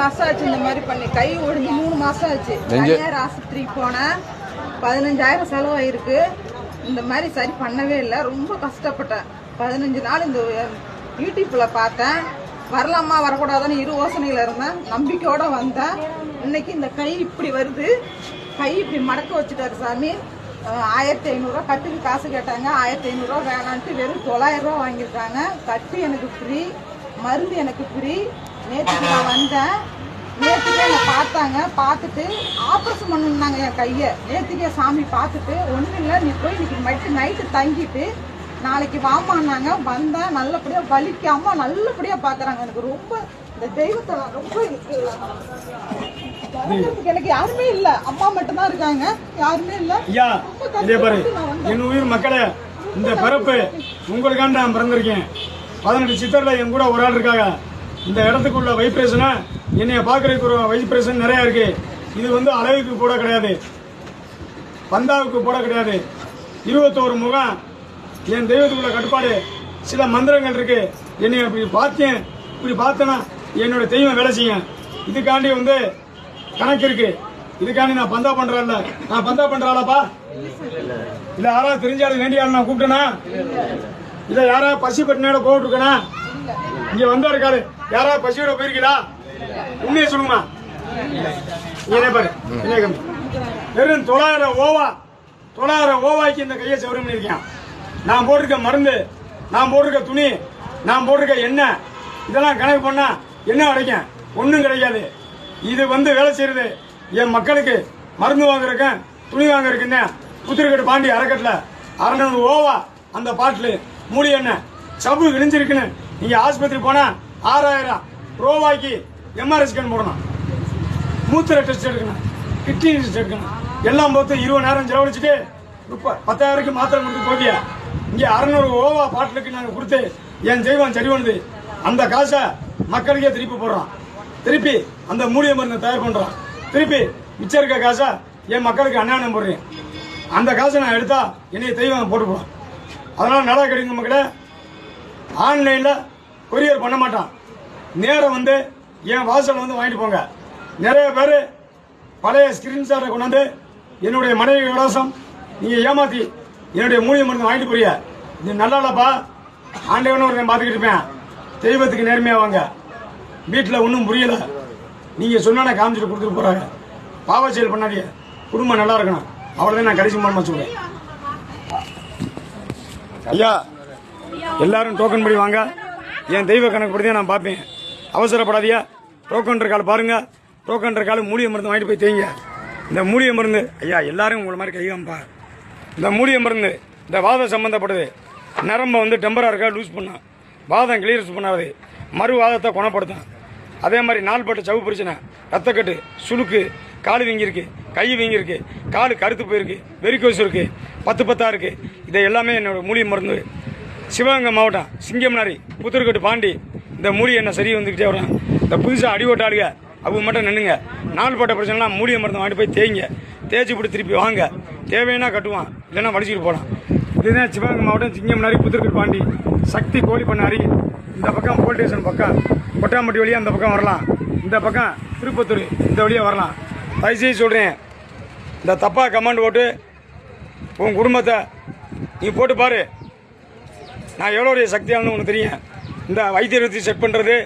மாசம் ஆச்சு இந்த மாதிரி பண்ணி. கை ஒடிஞ்சு மூணு மாசம் ஆச்சு. தனியார் ஆஸ்பத்திரிக்கு போனேன். பதினஞ்சாயிரம் செலவாயிருக்கு இந்த மாதிரி சரி பண்ணவே இல்லை. ரொம்ப கஷ்டப்பட்டேன். பதினஞ்சு நாள் இந்த யூடியூப்ல பார்த்தேன். வரலாமா வரக்கூடாதுன்னு இரு யோசனையில இருந்தேன். நம்பிக்கையோட வந்தேன். இன்னைக்கு இந்த கை இப்படி வருது. கை இப்படி மடக்க வச்சுட்டாரு சாமி. ஆயிரத்தி ஐநூறுரூவா கட்டுக்கு காசு கேட்டாங்க. ஆயிரத்தி ஐநூறுரூவா வேணான்ட்டு வெறும் தொள்ளாயிரம் ரூபா வாங்கியிருக்காங்க. கட்டு எனக்கு ஃப்ரீ மருந்து எனக்கு ஃப்ரீ நேற்றுக்கு நான் வந்தேன். நேற்றுக்கே என்னை பார்த்தாங்க. பார்த்துட்டு ஆப்ரேஷன் பண்ணுனாங்க என் கையை. நேற்றுக்கே சாமி பார்த்துட்டு ஒன்றும் இல்லை நீ போய் இன்னைக்கு மட்டும் நைட்டு தங்கிட்டு நாளைக்கு வாமான்னாங்க வந்தேன். நல்லபடியாக வலிக்காம நல்லபடியாக பார்க்குறாங்க எனக்கு ரொம்ப இந்த தெய்வத்தை ரொம்ப எனக்கு யாருமே இல்லை. அம்மா மட்டும்தான் இருக்காங்க. யாருமே இல்லை. இதே பாரு. என் உயிர் மக்களே இந்த பிறப்பு உங்களுக்காண்டி நான் பிறந்திருக்கேன். பதினெட்டு சித்தர்ல என் கூட ஒரு ஆள் இருக்காங்க. இந்த இடத்துக்குள்ள வைப்ரேஷனை என்னைய பார்க்கறதுக்கு ஒரு வைப்ரேஷன் நிறைய இருக்கு. இது வந்து அளவுக்கு போட கிடையாது. பந்தாவுக்கு போட கிடையாது. இருபத்தோரு முகம். என் தெய்வத்துக்குள்ள கட்டுப்பாடு. சில மந்திரங்கள் இருக்கு. என்னை இப்படி பார்த்தேன் இப்படி பார்த்தேன்னா என்னோட தெய்வம் வேலை செய்யும். இதுக்காண்டி வந்து கணக்கு இருக்கு. இதுக்காண்டி நான் பந்தா பண்றேன்ல நான் பந்தா பண்றாளாப்பா இல்ல யாராவது தெரிஞ்சாலும் வேண்டிய ஆள் நான் கூப்பிட்டேனா? இல்ல யாராவது பசி பட்டினோட போட்டு இருக்கனா? இங்க வந்தா இருக்காரு யாரா பசியோட போயிருக்கீங்களா உண்மையை சொல்லுமா நீ என்ன பாரு. என்ன கம்மி வெறும் தொள்ளாயிரம் ஓவா தொள்ளாயிரம் ஓவாய்க்கு இந்த கையை சவரம் பண்ணியிருக்கேன். நான் போட்டிருக்க மருந்து நான் போட்டிருக்க துணி நான் போட்டிருக்க எண்ணெய் இதெல்லாம் கணக்கு பண்ணா என்ன கிடைக்கும் ஒன்றும் கிடைக்காது. இது வந்து வேலை செய்யறது என் மக்களுக்கு. மருந்து வாங்குறதுக்கு துணி வாங்குறதுக்குன்னு புத்திரக்கட்டு பாண்டி அறக்கட்டில் அறநூறு ஓவா அந்த பாட்டில் மூடி எண்ணெய். சவு விழிஞ்சிருக்குன்னு நீங்கள் ஆஸ்பத்திரி போனால் ஆறாயிரம் ரூபாய்க்கு எம்ஆர்ஐ ஸ்கேன் போடணும். மூத்திர டெஸ்ட் எடுக்கணும். கிட்னி டெஸ்ட் எடுக்கணும். எல்லாம் பார்த்து இருபதாயிரம் செலவழிச்சுட்டு முப்ப பத்தாயிரத்துக்கு மாத்திரை கொடுத்து போவியா இங்கே அறநூறு ஓவா பாட்டிலுக்கு நாங்கள் கொடுத்து என் தெய்வம் சரி பண்ணுது. அந்த காசை மக்களுக்கே திருப்பி போடுறோம் திருப்பி அந்த மூலிய மருந்தை தயார் பண்ணுறோம் திருப்பி மிச்சம் இருக்க காசை என் மக்களுக்கு அன்னானம் போடுறேன். அந்த காசை நான் எடுத்தால் என்னைய தெய்வம் போட்டுப்போம் அதனால் நல்லா கிடைக்கும் மக்களே. ஆன்லைனில் கொரியர் பண்ண மாட்டான். நேரம் வந்து என் வாசல் வந்து வாங்கிட்டு போங்க. நிறைய பேர் பழைய ஸ்கிரீன்ஷாட்டை கொண்டாந்து என்னுடைய மனைவி விலாசம் நீங்கள் ஏமாத்தி என்னுடைய மூலியம் மருந்து வாங்கிட்டு போறிய இது நல்லா இல்லப்பா ஆண்டவன ஒரு பார்த்துக்கிட்டு இருப்பேன். தெய்வத்துக்கு நேர்மையாக வாங்க. வீட்டில் ஒன்றும் புரியலை. நீங்கள் சொன்னா காமிச்சிட்டு கொடுத்துட்டு போகிறாங்க பாவ செயல் பண்ணாதீங்க. குடும்பம் நல்லா இருக்கணும். அவ்வளோதான் நான் கடைசி மூலமாக சொல்லுவேன் ஐயா எல்லாரும் டோக்கன் படி வாங்க. என் தெய்வ கணக்கு தான் நான் பார்ப்பேன். அவசரப்படாதியா டோக்கன் இருக்கால பாருங்க. டோக்கன் இருக்கால மூலிகை மருந்து வாங்கிட்டு போய் தேங்க இந்த மூலிகை மருந்து ஐயா எல்லாரும் உங்களை மாதிரி கைகாம்பா இந்த மூலிகை மருந்து இந்த வாதம் சம்மந்தப்படுது நரம்பை வந்து டெம்பரா லூஸ் பண்ணால் வாதம் கிளியர்ஸ் பண்ணாது மறு வாதத்தை குணப்படுத்தும். அதே மாதிரி நாள்பட்ட சவு பிரச்சனை ரத்தக்கட்டு சுழுக்கு கால் வீங்கியிருக்கு கை வீங்கியிருக்கு கால் கருத்து போயிருக்கு வெறிக்கோசு இருக்குது பத்து பத்தாக இருக்குது இதை எல்லாமே என்னோடய மூலிகை மருந்து. சிவகங்கை மாவட்டம் சிங்கம்னாரி புத்தூர்கட்டு பாண்டி. இந்த மூலிகை என்ன சரி வந்துக்கிட்டே வரும். இந்த புதுசாக அடிவோட்ட அவங்க மட்டும் நின்னுங்க. நாள்பட்ட பிரச்சனைலாம் மூலிகை மருந்து வாங்கிட்டு போய் தேய்ங்க. தேய்ச்சி போட்டு திருப்பி வாங்க. தேவைன்னா கட்டுவான். இல்லைன்னா வடிச்சிட்டு போகலாம் இதுதான் சிவகங்கை மாவட்டம் சிங்கம்னாரி புத்தூர்கட்டு பாண்டி. சக்தி கோழி பண்ணாரி. இந்த பக்கம் போலீஸ் ஸ்டேஷன் பக்கம். கொட்டாம்பட்டி வழியாக அந்த பக்கம் வரலாம். இந்த பக்கம் திருப்பத்தூர் இந்த வழியாக வரலாம். தயவுசெய்து சொல்கிறேன் இந்த தப்பாக கமெண்ட் போட்டு உன் குடும்பத்தை நீ போட்டு பாரு. நான் எவ்வளோ பெரிய சக்தியானு ஒன்று தெரியும். இந்த வைத்தியத்தை வச்சு செட் பண்ணுறது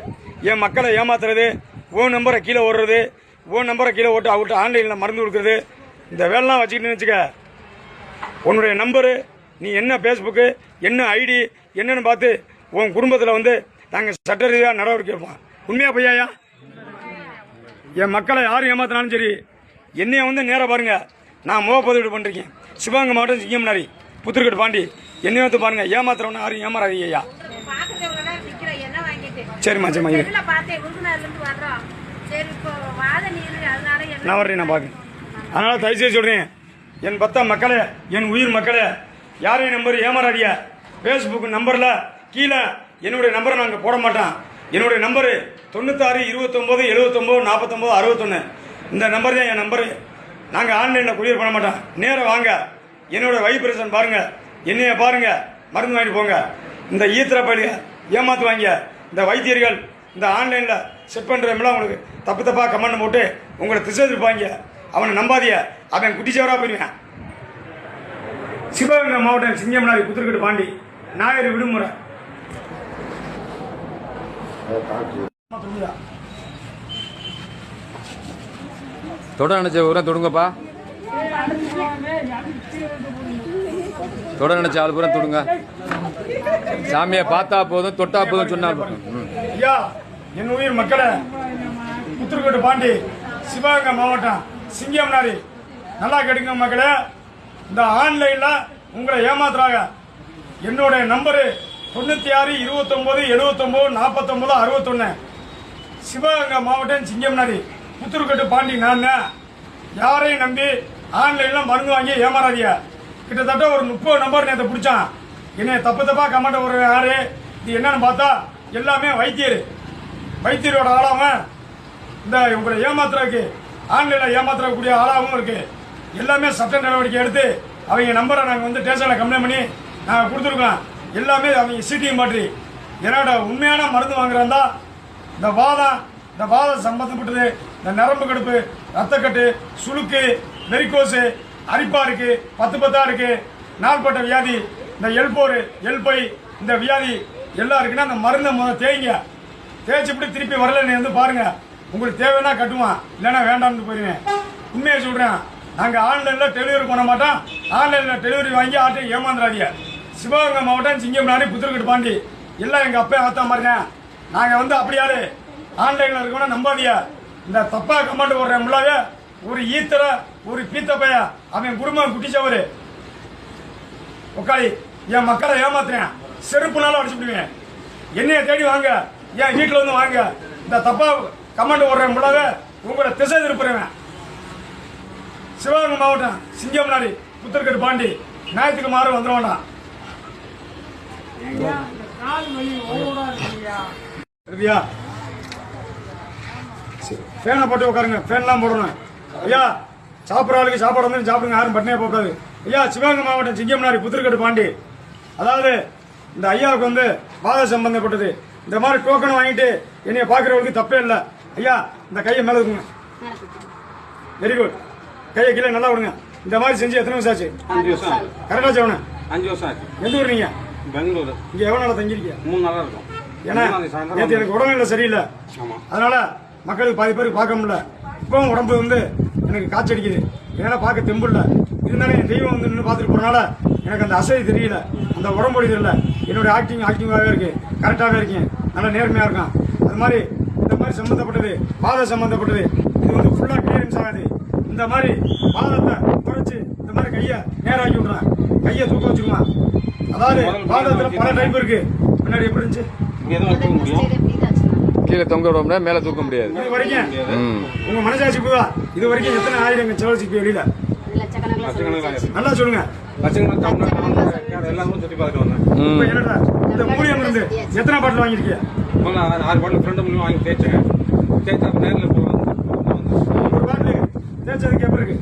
என் மக்களை ஏமாத்துறது ஓன் நம்பரை கீழே ஓடுறது ஓன் நம்பரை கீழே ஓட்டு அவர்கிட்ட ஆன்லைனில் மருந்து கொடுக்குறது. இந்த வேலைலாம் வச்சுக்கிட்டு வச்சுக்க. உன்னுடைய நம்பரு நீ என்ன ஃபேஸ்புக்கு என்ன ஐடி என்னென்னு பார்த்து உன் குடும்பத்தில் வந்து நாங்கள் சட்ட ரீதியாக நடவடிக்கை எடுப்போம். உண்மையாக பையாயா என் மக்களை யார் ஏமாத்தினாலும் சரி என்னைய வந்து நேராக பாருங்கள் நான் முகப்பதிவு பண்ணிருக்கேன் சிவகங்கை மாவட்டம் சிங்கம்னாரி புத்திருக்கட்டு பாண்டி. என்னைய வந்து பாருங்க ஏமாத்துறவன யாரும் ஏமாறாதீங்க ஐயா சரிம்மா சரிம்மா என்ன நான் வர்றேன் நான் பார்க்குறேன் அதனால் தயவுசெய்து சொல்கிறேன் என் பத்த மக்களே என் உயிர் மக்களே யாரையும் நம்பர் ஏமாறாடிய ஃபேஸ்புக் நம்பரில் கீழே என்னுடைய நம்பரை நாங்கள் போட மாட்டோம் என்னுடைய நம்பரு தொண்ணூத்தாறு இருபத்தொம்போது எழுபத்தொம்போது நாற்பத்தொம்போது அறுபத்தொன்று இந்த நம்பர் தான் என் நம்பரு. நாங்கள் ஆன்லைனில் குடியேற பண்ண மாட்டோம். நேராக வாங்க. என்னோட வைப்ரேஷன் பாருங்க. என்னைய பாருங்க மருந்து வாங்கிட்டு போங்க. இந்த ஈத்திர பயிலுக ஏமாத்துவாங்க இந்த வைத்தியர்கள் இந்த ஆன்லைனில் செட் பண்ணுறவங்களாம் உங்களுக்கு தப்பு தப்பாக கமெண்ட் போட்டு உங்களை திசை திருப்பாங்க அவனை நம்பாதிய அவன் குட்டிச்சவராக போயிருவேன் சிவகங்கை மாவட்டம் சிங்கம்னாரி புத்திரக்கட்டு பாண்டி ஞாயிறு விடுமுறை. தொட நினைச்ச பூரா தொடுங்கப்பா. தொட நினைச்ச ஆள் பூரா தொடுங்க. சாமியை பார்த்தா போதும் தொட்டா போதும் சொன்னா ஐயா என் உயிர் மக்களை புத்திரக்கோட்டு பாண்டி சிவகங்கை மாவட்டம் சிங்கம்னாரி. நல்லா கேட்டுங்க மக்களே இந்த ஆன்லைனில் உங்களை ஏமாத்துறாங்க. என்னுடைய நம்பரு தொண்ணூற்றி ஆறு இருபத்தொம்போது எழுபத்தொம்போது நாற்பத்தொம்போது அறுபத்தொன்னு. சிவகங்கை மாவட்டம் சிங்கம்னாரி. புத்திரக்கோட்டு பாண்டி நான் யாரையும் நம்பி ஆன்லைனில் மருந்து வாங்கி ஏமாறாதீங்க. கிட்டத்தட்ட ஒரு முப்பது நம்பர் நேற்று பிடிச்சான். என்னைய தப்பு தப்பாக கமெண்ட் ஒரு யாரு? இது என்னன்னு பார்த்தா எல்லாமே வைத்தியர். வைத்தியரோட ஆளாவும் இந்த உங்களை ஏமாத்துறதுக்கு ஆன்லைனில் ஏமாத்துறக்கூடிய ஆளாகவும் இருக்கு. எல்லாமே சட்ட நடவடிக்கை எடுத்து அவங்க நம்பரை நாங்கள் வந்து ஸ்டேஷனில் கம்ப்ளைண்ட் பண்ணி நாங்கள் கொடுத்துருக்கோம் எல்லாமே அவங்க சிடி மாற்றி. என்னோட உண்மையான மருந்து வாங்குறதா இந்த வாதம் இந்த வாதம் சம்பந்தப்பட்டது இந்த நரம்பு கடுப்பு ரத்தக்கட்டு சுளுக்கு வெறிக்கோசு அரிப்பா இருக்கு பத்து பத்தா இருக்கு நாள்பட்ட வியாதி இந்த எல்போரு எல்பை இந்த வியாதி எல்லாம் இருக்குன்னா அந்த மருந்தை முதல்ல தேய்ங்க. தேய்ச்சிப்படி திருப்பி வரல நீ வந்து பாருங்க. உங்களுக்கு தேவைன்னா கட்டுவான் இல்லைன்னா வேண்டாம்னு போயிருவேன் உண்மையை சொல்றேன். நாங்கள் ஆன்லைனில் டெலிவரி பண்ண மாட்டோம். ஆன்லைனில் டெலிவரி வாங்கி ஆட்டை ஏமாந்துடாதீங்க சிவகங்கை மாவட்டம் சிங்கம்னாடி புத்திரக்கட்டு பாண்டி. எல்லாம் எங்கள் அப்பா ஆத்தா மாதிரிங்க. நாங்கள் வந்து அப்படியாரு ஆன்லைனில் இருக்கோம்னா நம்பாதீங்க. இந்த தப்பா கமெண்ட் போடுற முள்ளாவே ஒரு ஈத்தரை ஒரு பீத்த பைய அவன் குடும்பம் குட்டிச்சவரு. உக்காளி என் மக்களை ஏமாத்துறேன். செருப்புனால அடிச்சு விடுவேன் என்னைய தேடி வாங்க என் வீட்டுல வந்து வாங்க. இந்த தப்பா கமெண்ட் போடுறேன் முள்ளாவே உங்களை திசை திருப்புறேன் சிவகங்கை மாவட்டம் சிங்கம்நாடி புத்தர்கட்டு பாண்டி. ஞாயிற்றுக்கு மாறு வந்துட வேண்டாம் சரியா? சரி, ஃபேனை போட்டு உட்காருங்க ஃபேன்லாம் போடணும். ஐயா சாப்பிட்ற ஆளுக்கு சாப்பாடு வந்து சாப்பிடுங்க யாரும் பட்டினியே போகாது ஐயா சிவகங்கை மாவட்டம் சிங்கம்நாடி புத்திரக்கட்டு பாண்டி. அதாவது இந்த ஐயாவுக்கு வந்து வாத சம்பந்தப்பட்டது. இந்த மாதிரி டோக்கன் வாங்கிட்டு என்னைய பார்க்குறவங்களுக்கு தப்பே இல்லை. ஐயா இந்த கையை மேலே இருக்குங்க வெரி குட் கையை கீழே நல்லா விடுங்க. இந்த மாதிரி செஞ்சு எத்தனை வருஷம் ஆச்சு? அஞ்சு வருஷம். கரெக்டா சவன? அஞ்சு வருஷம் ஆச்சு. எந்த ஊர் நீங்க பெங்களூரு. இங்க எவ்வளவு நாளா தங்கியிருக்கீங்க? மூணு நாளா இருக்கும். ஏன்னா நேற்று எனக்கு உடல்நிலை சரியில்லை. ஆமா. அதனால மக்களுக்கு பாதி பேருக்கு பார்க்க முடியல. இப்பவும் உடம்பு வந்து எனக்கு அடிக்குது என்னால பார்க்க தெம்பு இல்ல. இருந்தாலும் என் தெய்வம் வந்து நின்று பார்த்துட்டு போறனால எனக்கு அந்த அசை தெரியல. அந்த உடம்பு தெரியல. என்னோட ஆக்டிங் ஆக்டிவாகவே இருக்கு. கரெக்டாகவே இருக்கேன் நல்லா நேர்மையா இருக்கான். அது மாதிரி இந்த மாதிரி சம்பந்தப்பட்டது பாதை சம்பந்தப்பட்டது இது வந்து ஃபுல்லா கிளியரன்ஸ் ஆகாது. இந்த மாதிரி பாதத்தை குறைச்சு இந்த மாதிரி கையை நேராக்கி விடுறேன். கையை தூக்க வச்சுக்குமா அதாவது பாதத்துல பல டைப் இருக்கு. முன்னாடி எப்படி இருந்துச்சு? கீழே தொங்க விட முடியாது மேலே தூக்க முடியாது. இது வரைக்கும் ம். உங்க மனசாட்சி புதா இது வரைக்கும் எத்தனை ஆயிரம் செலவழிச்சு வெளியில? லட்சக்கணக்கில் ஆயிடுச்சு. நல்லா சொல்லுங்க. எல்லாரும் சுற்றி பார்த்துட்டு வந்தேன். என்னடா? இந்த மூலியம் இருந்து எத்தனை பாட்டில் வாங்கியிருக்கீங்க ஆறு- பாட்டில் ஃப்ரெண்டு மூலியம் வாங்கி தேய்ச்சேன். தேய்ச்சா நேரில் போய் ஒரு பாட்டில். தேய்ச்சதுக்கு எப்படி இருக்கு?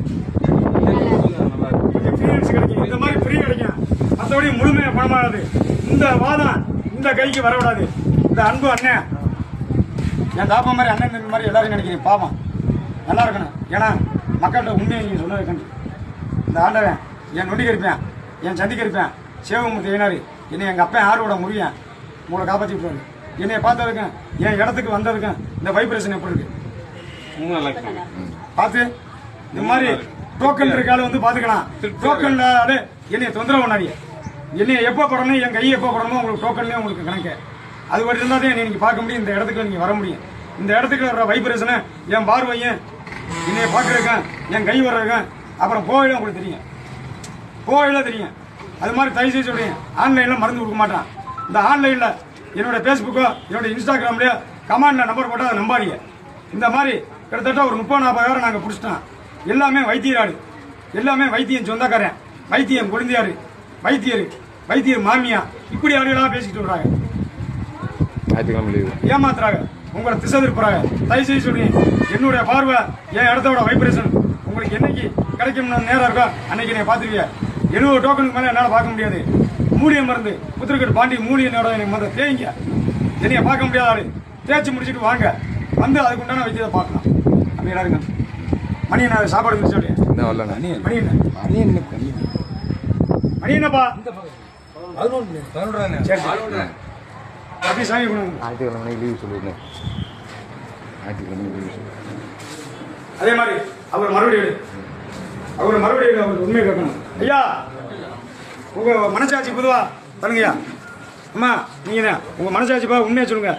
இந்த மாதிரி ஃப்ரீ கிடைக்கும். மற்றபடி முழுமையா பணமாகாது. இந்த வாதம் இந்த கைக்கு வரக்கூடாது. இந்த அன்பு அண்ணன். என் தாப்பா மாதிரி அண்ணன் மாதிரி எல்லாரும் நினைக்கிறீங்க. பாவம். நல்லா இருக்கணும். ஏன்னா மக்கள்கிட்ட உண்மையை நீங்க சொல்ல வைக்கணும் இந்த ஆண்டவன் என் நொண்டிக்கு இருப்பேன் என் சந்திக்கு இருப்பேன் சேவமுத்து ஏனாரி என்னை எங்க அப்பா ஆரோட முறியன் உங்களை காப்பாற்றி விட்டுருவாரு என்னைய பார்த்ததுக்கும் என் இடத்துக்கு வந்ததுக்கும் இந்த வைப்ரேஷன் எப்படி இருக்கு? பார்த்து இந்த மாதிரி டோக்கன் இருக்கால வந்து பாத்துக்கலாம் டோக்கன்ல என்னைய தொந்தரவு பண்ணாதீங்க. என்னைய எப்போ படணும் என் கையை எப்போ படணும் உங்களுக்கு டோக்கன்லேயே உங்களுக்கு கணக்கு. அது மட்டும் இருந்தால் தான் நீங்கள் நீங்க பார்க்க முடியும் இந்த இடத்துக்கு நீங்க வர முடியும். இந்த இடத்துக்கு வர வைப்ரேஷனை என் பார்வையும் என்னைய பார்க்கறதுக்கும் என் கை வர்றதுக்கும் அப்புறம் போயில உங்களுக்கு தெரியும். போயில தெரியும். அது மாதிரி தயவு செய்து சொல்றேன். ஆன்லைனில் மறந்து கொடுக்க மாட்டான். இந்த ஆன்லைனில் என்னோட ஃபேஸ்புக்கோ என்னோட இன்ஸ்டாகிராம்லையோ கமாண்டில் நம்பர் போட்டால் அதை நம்பாதீங்க. இந்த மாதிரி கிட்டத்தட்ட ஒரு முப்பது நாற்பதாயிரம் நாங்கள் பிடிச்சிட்டோம். எல்லாமே வைத்தியராடு எல்லாமே வைத்தியன் சொந்தக்காரன். வைத்தியம் குழந்தையாரு. வைத்தியர். வைத்தியர் மாமியா இப்படி ஆளுகளாக பேசிக்கிட்டு வர்றாங்க. ஞாயிற்றுக்கிழமை லீவு ஏமாத்துறாங்க. உங்களை திசை திருப்புறாங்க தயவு சொல்றீங்க. என்னுடைய பார்வை என் இடத்தோட வைப்ரேஷன் உங்களுக்கு என்னைக்கு கிடைக்கும்னு நேரம் இருக்கோ? அன்னைக்கு நீங்க பாத்துருவீங்க எழுபது டோக்கனுக்கு மேல என்னால பார்க்க முடியாது. மூலிய மருந்து புத்திரக்கட்டு பாண்டி நேரம் எனக்கு மருந்து தேய்ங்க. என்னைய பார்க்க முடியாத ஆளு. தேய்ச்சி முடிச்சிட்டு வாங்க. வந்து அதுக்கு உண்டான வைத்தியத்தை பார்க்கலாம். அப்படி இருங்க மணி என்ன சாப்பாடு முடிச்சு என்ன வரலண்ணா. மணி என்ன மணி என்னப்பா சரி சரி. அப்படி சாமி கும்பிடுங்க. ஞாயிற்றுக்கிழமை லீவு சொல்லியிருந்தேன் ஞாயிற்றுக்கிழமை லீவு சொல்லி. அதே மாதிரி அவர் மறுபடியும். அவர் மறுபடியும். அவருக்கு உண்மையை கேட்கணும். ஐயா உங்க மனசாட்சி பொதுவா? பண்ணுங்கய்யா அம்மா நீங்க என்ன? உங்க மனசாட்சி பா உண்மையை சொல்லுங்க.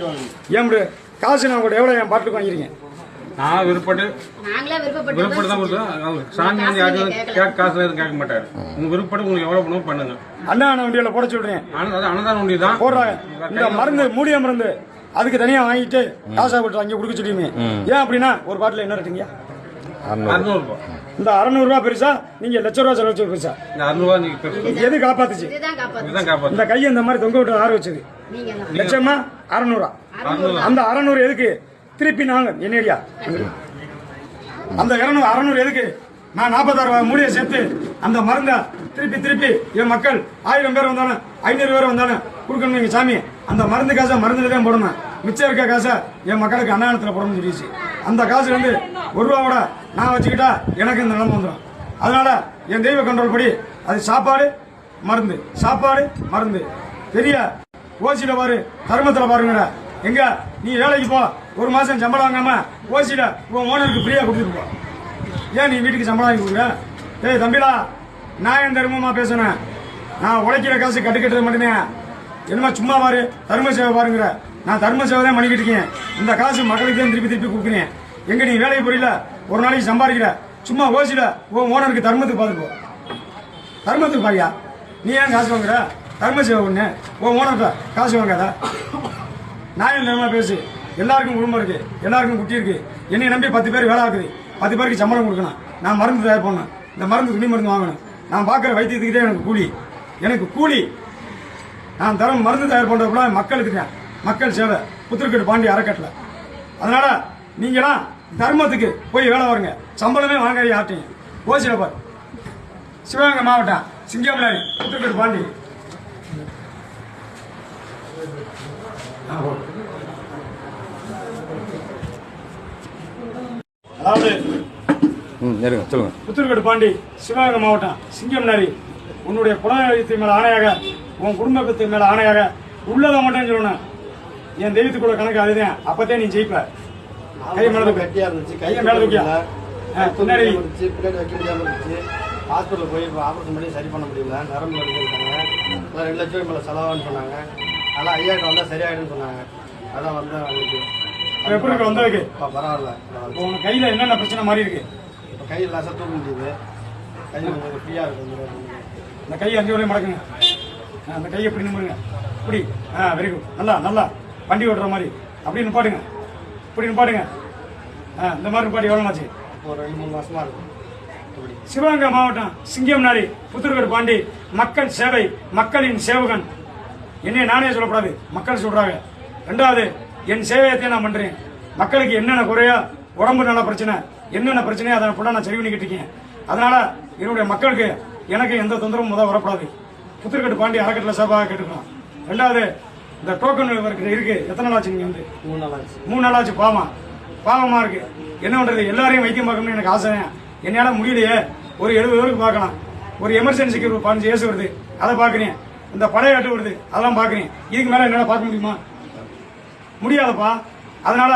ஏன் இப்படி? காசு நான் உங்கள்கிட்ட எவ்வளோ என் பாட்டுக்கு வாங்கிருக்கீங்க நான் விருப்பப்பட்டு நாங்களே விருப்பப்பட்டு தான் கொடுத்தோம். சாமி வந்து யாரும் கேட்க காசுல எதுவும் கேட்க மாட்டாரு. உங்க விருப்பப்பட்டு உங்களுக்கு எவ்வளவு பண்ணுமோ பண்ணுங்க. அண்ணா வண்டியில் போட சொல்றேன். அன்னதான ஒண்டி தான் போடுறாங்க. இந்த மருந்து மூலிய மருந்து அதுக்கு தனியா வாங்கிட்டு காசா போட்டு அங்கே கொடுக்க சொல்லியுமே ஏன் அப்படின்னா ஒரு பாட்டில் என்ன இருக்குங்கய்யா அறுநூறு. அறுநூறு ரூபாய் இந்த அறநூறுவா பெருசா நீங்க லட்ச ரூபா செலவு பெருசா? இந்த அறுநூறுவா நீங்க பெருசு எது காப்பாத்துச்சு? இந்த கையை இந்த மாதிரி தொங்க விட்டு ஆற வச்சது. லட்சமா? அறுநூறு. அந்த அறநூறு எதுக்கு? திருப்பி நாங்க என்னடியா அந்த இருநூறு அறநூறு எதுக்கு? நான் நாற்பத்தாறு ரூபாய் மூலியை சேர்த்து அந்த மருந்தை திருப்பி திருப்பி என் மக்கள் ஆயிரம் பேர் வந்தாலும் ஐநூறு பேர் வந்தாலும் கொடுக்கணும் எங்க சாமி. அந்த மருந்து காசை மருந்துல தான் போடணும். மிச்சம் இருக்க காசை என் மக்களுக்கு அன்னதானத்தில் போடணும்னு சொல்லிடுச்சு. அந்த காசு வந்து ஒரு ரூபாவோட நான் வச்சுக்கிட்டா எனக்கு இந்த நிலைமை வந்துடும் அதனால என் தெய்வ கண்ட்ரோல் படி அது சாப்பாடு மருந்து. சாப்பாடு மருந்து. பெரிய ஓசியில பாரு தர்மத்துல பாருங்கடா. எங்க? நீ வேலைக்கு போ. ஒரு மாசம் சம்பளம் வாங்காம ஓசிட உன் ஓனருக்கு ஃப்ரீயா கொடுத்துட்டு போ. ஏன் நீ வீட்டுக்கு சம்பளம் வாங்கி கொடுக்குற? ஏய் தம்பிடா நான் என் தர்மமா பேசுனேன்? நான் உழைக்கிற காசு கட்டுக்கட்டுறது மட்டுமே. என்னமா சும்மா பாரு தர்ம சேவை பாருங்கிற. நான் தர்ம சேவை தான் பண்ணிக்கிட்டு இருக்கேன். இந்த காசு மக்களுக்கு தான் திருப்பி திருப்பி கொடுக்குறேன். எங்க நீ வேலைக்கு போறீல ஒரு நாளைக்கு சம்பாதிக்கிற. சும்மா ஓசிட உன் ஓனருக்கு தர்மத்துக்கு பார்த்துட்டு தர்மத்துக்கு பாரியா? நீ ஏன் காசு வாங்குற? தர்ம சேவை ஒண்ணு. உன் ஓனர்கிட்ட காசு வாங்காத. நான் நிலைமை பேசு? எல்லாருக்கும் குடும்பம் இருக்கு. எல்லாருக்கும் குட்டி இருக்கு. என்னை நம்பி பத்து பேர் வேலை ஆக்குது. பத்து பேருக்கு சம்பளம் கொடுக்கணும். நான் மருந்து தயார் பண்ணணும். இந்த மருந்து துணி மருந்து வாங்கணும். நான் பார்க்குற வைத்தியத்துக்கிட்டே எனக்கு கூலி. எனக்கு கூலி. நான் தரம் மருந்து தயார் பண்றப்பல மக்களுக்கு மக்கள் சேவை. புத்திரக்கட்டு பாண்டி அறக்கட்டில் அதனால் நீங்களாம் தர்மத்துக்கு போய் வேலை வருங்க சம்பளமே வாங்க ஆட்டீங்க ஓசில சிவகங்கை மாவட்டம் சிங்கம்லாரி புத்திரக்கட்டு பாண்டி. அதாவது சொல்லுங்க. புத்தூர்கோடு பாண்டி சிவகங்கை மாவட்டம் சிங்கம்னாரி உன்னுடைய குலதெய்வத்தின் மேல ஆணையாக உன் குடும்பத்தின் மேல ஆணையாக உள்ளதை மட்டும் சொல்லணும். என் தெய்வத்துக்குள்ள கணக்கு அதுதான். அப்பதான் நீ ஜெயிப்ப. கையை மேல. கட்டியா இருந்துச்சு கையை மேல தூக்கியா? ஆ, பின்னாடி. பின்னாடி வைக்க முடியாம இருந்துச்சு. ஹாஸ்பிட்டல் போய் ஆப்ரேஷன் பண்ணி சரி பண்ண முடியல. நரம்பு அதான் ரெண்டு லட்சம் மேலே செலவான்னு சொன்னாங்க. அதெல்லாம் ஐயாயிரம் வந்தால் சரியாயிடும்னு சொன்னாங்க. அதான் வந்து அவங்களுக்கு எப்படி இருக்கு? வந்ததுக்கு இப்போ பரவாயில்ல. இப்போ உன் கையில என்னென்ன பிரச்சனை மாறி இருக்கு? இப்போ கையில் லாசாக தூக்க முடியுது கை கொஞ்சம் ஃப்ரீயாக இருக்கு இந்த கையை அஞ்சு வரையும் மடக்குங்க. அந்த கையை இப்படி நிமிருங்க. இப்படி. ஆ வெரி குட் நல்லா நல்லா. வண்டி ஓட்டுற மாதிரி. அப்படி நிப்பாட்டுங்க. இப்படி நிப்பாட்டுங்க. ஆ இந்த மாதிரி நிப்பாட்டி எவ்வளோ ஆச்சு ஒரு ரெண்டு மூணு மாசமா இருக்கும் சிவகங்கை மாவட்டம் சிங்கம்னாரி புத்தூர்கர் பாண்டி மக்கள் சேவை மக்களின் சேவகன். என்னைய நானே சொல்லக்கூடாது மக்கள் சொல்றாங்க. ரெண்டாவது என் சேவையத்தை நான் பண்றேன். மக்களுக்கு என்னென்ன குறையா உடம்பு நல பிரச்சனை என்னென்ன பிரச்சனையோ அதை ஃபுல்லாக நான் சரி பண்ணிக்கிட்டு இருக்கேன். அதனால என்னுடைய மக்களுக்கு எனக்கு எந்த தொந்தரவும் முதல் வரக்கூடாது புத்தூர்கட்டு பாண்டி அறக்கட்டளை சார்பாக கேட்டுக்கலாம். ரெண்டாவது இந்த டோக்கன் இருக்கு இருக்கு. எத்தனை நாள் ஆச்சு நீங்க வந்து? மூணு நாள் ஆச்சு. மூணு நாள் ஆச்சு பாவம்? பாவமா இருக்கு. என்ன பண்றது? எல்லாரையும் வைத்தியம் பார்க்கணும்னு எனக்கு ஆசை. என்னால முடியலையே. ஒரு எழுபது பேருக்கு பார்க்கலாம். ஒரு எமர்ஜென்சிக்கு ஒரு பதினஞ்சு ஏசு வருது. அதை பார்க்குறேன். இந்த படையாட்டு வருது. அதெல்லாம் பார்க்குறேன். இதுக்கு மேலே என்னால் பார்க்க முடியுமா? முடியாதப்பா. அதனால்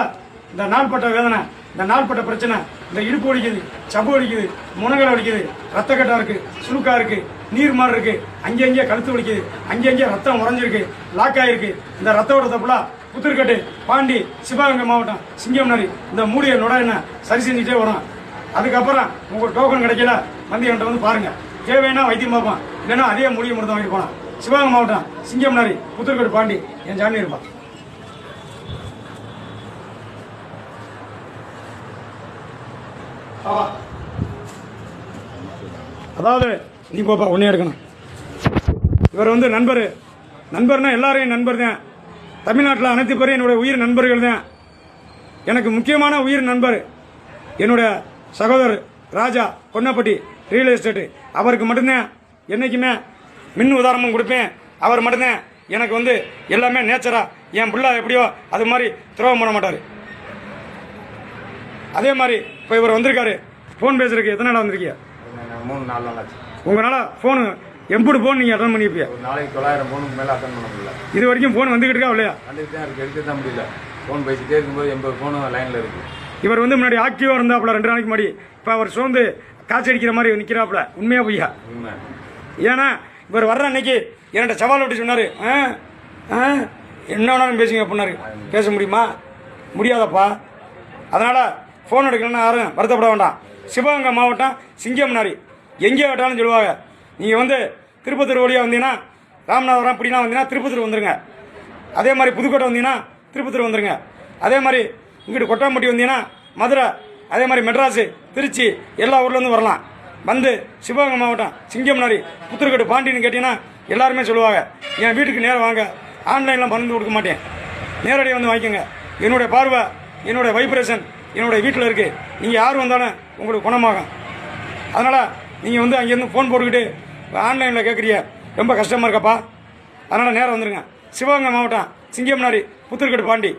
இந்த நாள்பட்ட வேதனை இந்த நாள்பட்ட பிரச்சனை இந்த இடுப்பு வலிக்குது சப்பு வலிக்குது முனகல் வலிக்குது ரத்தக்கட்டா இருக்குது சுருக்கா இருக்குது நீர் மாறு இருக்குது அங்கே அங்கே கழுத்து வலிக்குது அங்கே அங்கேயே ரத்தம் உறைஞ்சிருக்கு லாக் ஆகிருக்கு இந்த ரத்த ஓட்டத்தை ஃபுல்லா புத்திருக்கட்டு பாண்டி சிவகங்கை மாவட்டம் சிங்கம்னரி இந்த மூடிய நுட என்ன சரி செஞ்சுட்டே வரும். அதுக்கப்புறம் உங்களுக்கு டோக்கன் கிடைக்கல வந்து என்கிட்ட வந்து பாருங்கள் தேவைன்னா வைத்தியம் பார்ப்பான் இல்லைன்னா அதே மூலிகை மருந்து வாங்கிட்டு போனான் சிவகங்கை மாவட்டம் சிங்கம்னரி புத்திருக்கட்டு பாண்டி. என் ஜாமி இருப்பான் அதாவது நீ போப்பா ஒன்றே எடுக்கணும். இவர் வந்து நண்பர். நண்பர்னா எல்லாரையும் நண்பர் தான். தமிழ்நாட்டில் அனைத்து பேரும் என்னுடைய உயிர் நண்பர்கள் தான். எனக்கு முக்கியமான உயிர் நண்பர் என்னுடைய சகோதரர் ராஜா பொன்னப்பட்டி ரியல் எஸ்டேட்டு அவருக்கு மட்டும்தான். என்னைக்குமே மின் உதாரணமும் கொடுப்பேன். அவர் மட்டும்தான் எனக்கு வந்து எல்லாமே நேச்சரா என் பிள்ளை எப்படியோ அது மாதிரி துரோகம் பண்ண மாட்டார். அதே மாதிரி இப்போ இவர் வந்திருக்காரு. ஃபோன் பேசுறதுக்கு எத்தனை நாள் வந்திருக்கீங்க? மூணு நாலு நாள் ஆச்சு. உங்களால் ஃபோனு எம்புடு ஃபோன் நீங்கள் அட்டன் பண்ணியிருப்பீங்க ஒரு நாளைக்கு தொள்ளாயிரம் ஃபோனுக்கு மேலே அட்டன் பண்ண முடியல. இது வரைக்கும் ஃபோன் வந்துக்கிட்டு இருக்கா இல்லையா? வந்துட்டு தான் இருக்கு எடுக்க தான் முடியல. ஃபோன் பேசிட்டே இருக்கும்போது எண்பது ஃபோனும் லைனில் இருக்கு. இவர் வந்து முன்னாடி ஆக்டிவாக இருந்தாப்புல ரெண்டு நாளைக்கு முன்னாடி. இப்போ அவர் சோர்ந்து காய்ச்சி அடிக்கிற மாதிரி நிற்கிறாப்புல உண்மையா பொய்யா? உண்மை. ஏன்னா இவர் வர்ற அன்னைக்கு என்கிட்ட சவால் விட்டு சொன்னார் ஆ ஆ என்ன வேணாலும் பேசுங்க அப்படின்னாரு. பேச முடியுமா? முடியாதப்பா. அதனால் ஃபோன் எடுக்கணும்னு யாரும் வருத்தப்பட வேண்டாம். சிவகங்கை மாவட்டம் சிங்கம்னாரி எங்கே கேட்டாலும் சொல்லுவாங்க நீங்கள் வந்து திருப்பத்தூர் வழியாக வந்தீங்கன்னா ராமநாதபுரம் அப்படின்னா வந்தீங்கன்னா திருப்பத்தூர் வந்துருங்க. அதே மாதிரி புதுக்கோட்டை வந்தீங்கன்னா திருப்பத்தூர் வந்துருங்க. அதே மாதிரி இங்கிட்டு கொட்டாம்பட்டி வந்தீங்கன்னா மதுரை அதே மாதிரி மெட்ராஸு திருச்சி எல்லா ஊர்லேருந்து வரலாம். வந்து சிவகங்கை மாவட்டம் சிங்கம்னாரி புத்தூர்கட்டு பாண்டின்னு கேட்டிங்கன்னா எல்லாருமே சொல்லுவாங்க என் வீட்டுக்கு நேரம் வாங்க ஆன்லைனில் மருந்து கொடுக்க மாட்டேன். நேரடியாக வந்து வாங்கிக்கோங்க. என்னுடைய பார்வை என்னுடைய வைப்ரேஷன் என்னுடைய வீட்டில் இருக்குது நீங்கள் யார் வந்தாலும் உங்களுக்கு குணமாகும். அதனால் நீங்கள் வந்து அங்கேருந்து ஃபோன் போட்டுக்கிட்டு ஆன்லைனில் கேட்குறீங்க ரொம்ப கஷ்டமாக இருக்கப்பா. அதனால் நேரம் வந்துடுங்க சிவகங்கை மாவட்டம் சிங்கம்னாரி புத்தூர்கட்டு பாண்டி.